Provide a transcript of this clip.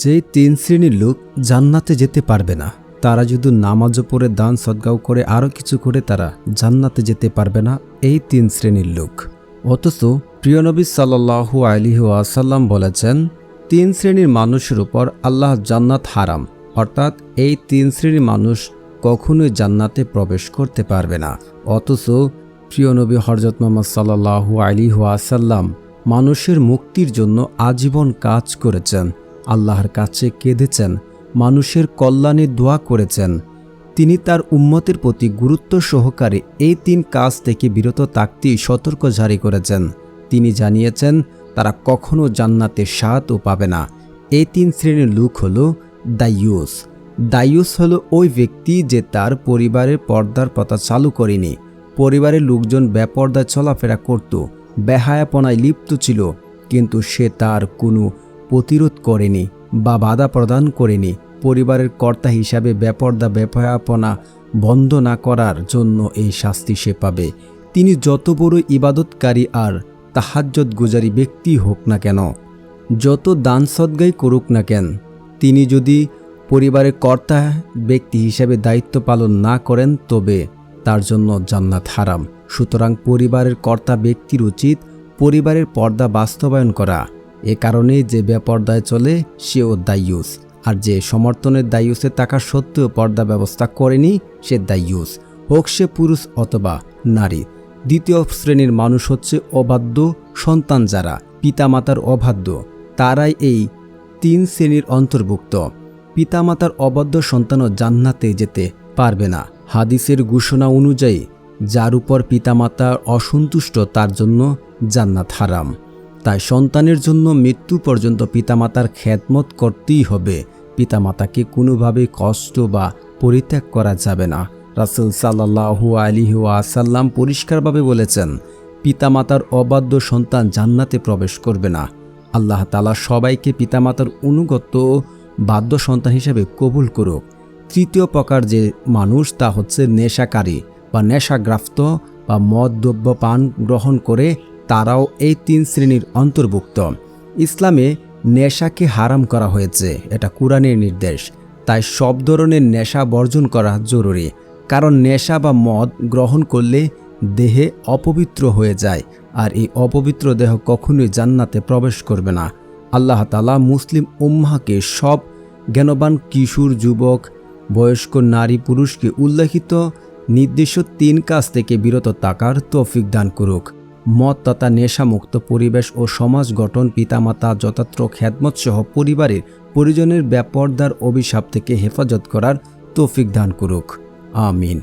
যেই তিন শ্রেণির লোক জান্নাতে যেতে পারবে না, তারা যদি নামাজও পড়ে, দান সদ্গাও করে, আরও কিছু করে, তারা জান্নাতে যেতে পারবে না এই তিন শ্রেণির লোক। অথচ প্রিয়নবী সাল্লাহু আলিহু আসাল্লাম বলেছেন, তিন শ্রেণির মানুষের উপর আল্লাহ জান্নাত হারাম। অর্থাৎ এই তিন শ্রেণির মানুষ কখনোই জান্নাতে প্রবেশ করতে পারবে না। অথচ প্রিয়নবী হরজত মোহাম্মদ সাল্লাহু আলিহু আসাল্লাম মানুষের মুক্তির জন্য আজীবন কাজ করেছেন। আল্লাহর কাছে কেঁদেছেন, মানুষের কল্যাণে দোয়া করেছেন। তিনি তার উম্মতের প্রতি গুরুত্ব সহকারে এই তিন কাজ থেকে বিরত থাকতেই সতর্ক জারি করেছেন। তিনি জানিয়েছেন, তারা কখনো জান্নাতের স্বাদও পাবে না। এই তিন শ্রেণির লোক হল দাইয়ুস। দাইয়ুস হলো ওই ব্যক্তি যে তার পরিবারের পর্দার প্রথা চালু করেনি। পরিবারের লোকজন বেপর্দায় চলাফেরা করত, বেহায়াপনায় লিপ্ত ছিল, কিন্তু সে তার কোনো প্রতিরোধ করেনি বা বাধা প্রদান করেনি পরিবারের কর্তা হিসাবে বেপর্দা বেপয়াপনা বন্ধ না করার জন্য এই শাস্তি সে পাবে। তিনি যত বড় ইবাদতকারী আর তাহাজ্জত গুজারি ব্যক্তি হোক না কেন, যত দান সদ্গাই করুক না কেন, তিনি যদি পরিবারের কর্তা ব্যক্তি হিসাবে দায়িত্ব পালন না করেন তবে তার জন্য জান্নাত হারাম। সুতরাং পরিবারের কর্তা ব্যক্তির উচিত পরিবারের পর্দা বাস্তবায়ন করা। এ কারণে যে বেপর্দায় চলে, সেও দায়ুস। আর যে সমর্থনের দায়ুসে থাকা সত্ত্বেও পর্দা ব্যবস্থা করেনি, সে দায়ুস। হোক সে পুরুষ অথবা নারী, দ্বিতীয় শ্রেণির মানুষ হচ্ছে অবাধ্য সন্তান যারা, পিতামাতার অবাধ্য। তারাই এই তিন শ্রেণির অন্তর্ভুক্ত। পিতামাতার অবাধ্য সন্তানও জান্নাতে যেতে পারবে না। হাদিসের ঘোষণা অনুযায়ী, যার উপর পিতামাতা অসন্তুষ্ট, তার জন্য জান্নাত হারাম। তাই সন্তানের জন্য মৃত্যু পর্যন্ত পিতামাতার খ্যাতমত করতেই হবে। পিতামাতাকে কোনোভাবে কষ্ট বা পরিত্যাগ করা যাবে না। রাসুল সাল্লাহু আলিহু আসাল্লাম পরিষ্কারভাবে বলেছেন, পিতামাতার অবাধ্য সন্তান জান্নাতে প্রবেশ করবে না। আল্লাহ তালা সবাইকে পিতামাতার অনুগত বাধ্য সন্তান হিসেবে কবুল করুক। তৃতীয় প্রকার যে মানুষ তা হচ্ছে নেশাকারী বা নেশাগ্রাফত বা মদ দ্রব্য পান গ্রহণ করে তারাও এই তিন শ্রেণির অন্তর্ভুক্ত। ইসলামে নেশাকে হারাম করা হয়েছে, এটা কোরআনের নির্দেশ। তাই সব ধরনের নেশা বর্জন করা জরুরি। কারণ নেশা বা মদ গ্রহণ করলে দেহে অপবিত্র হয়ে যায়, আর এই অপবিত্র দেহ কখনোই জান্নাতে প্রবেশ করবে না। আল্লাহ তালা মুসলিম উম্মাকে সব জ্ঞানবান কিশোর যুবক, বয়স্ক নারী পুরুষকে উল্লেখিত নির্দিষ্ট তিন কাজ থেকে বিরত থাকার তৌফিক দান করুক। মদ তথা নেশামুক্ত পরিবেশ ও সমাজ গঠন পিতামাতা যথার্থ খ্যাতমত সহ পরিবারের পরিজনের ব্যাপরদার অভিশাপ থেকে হেফাজত করার তৌফিক দান করুক। আমিন।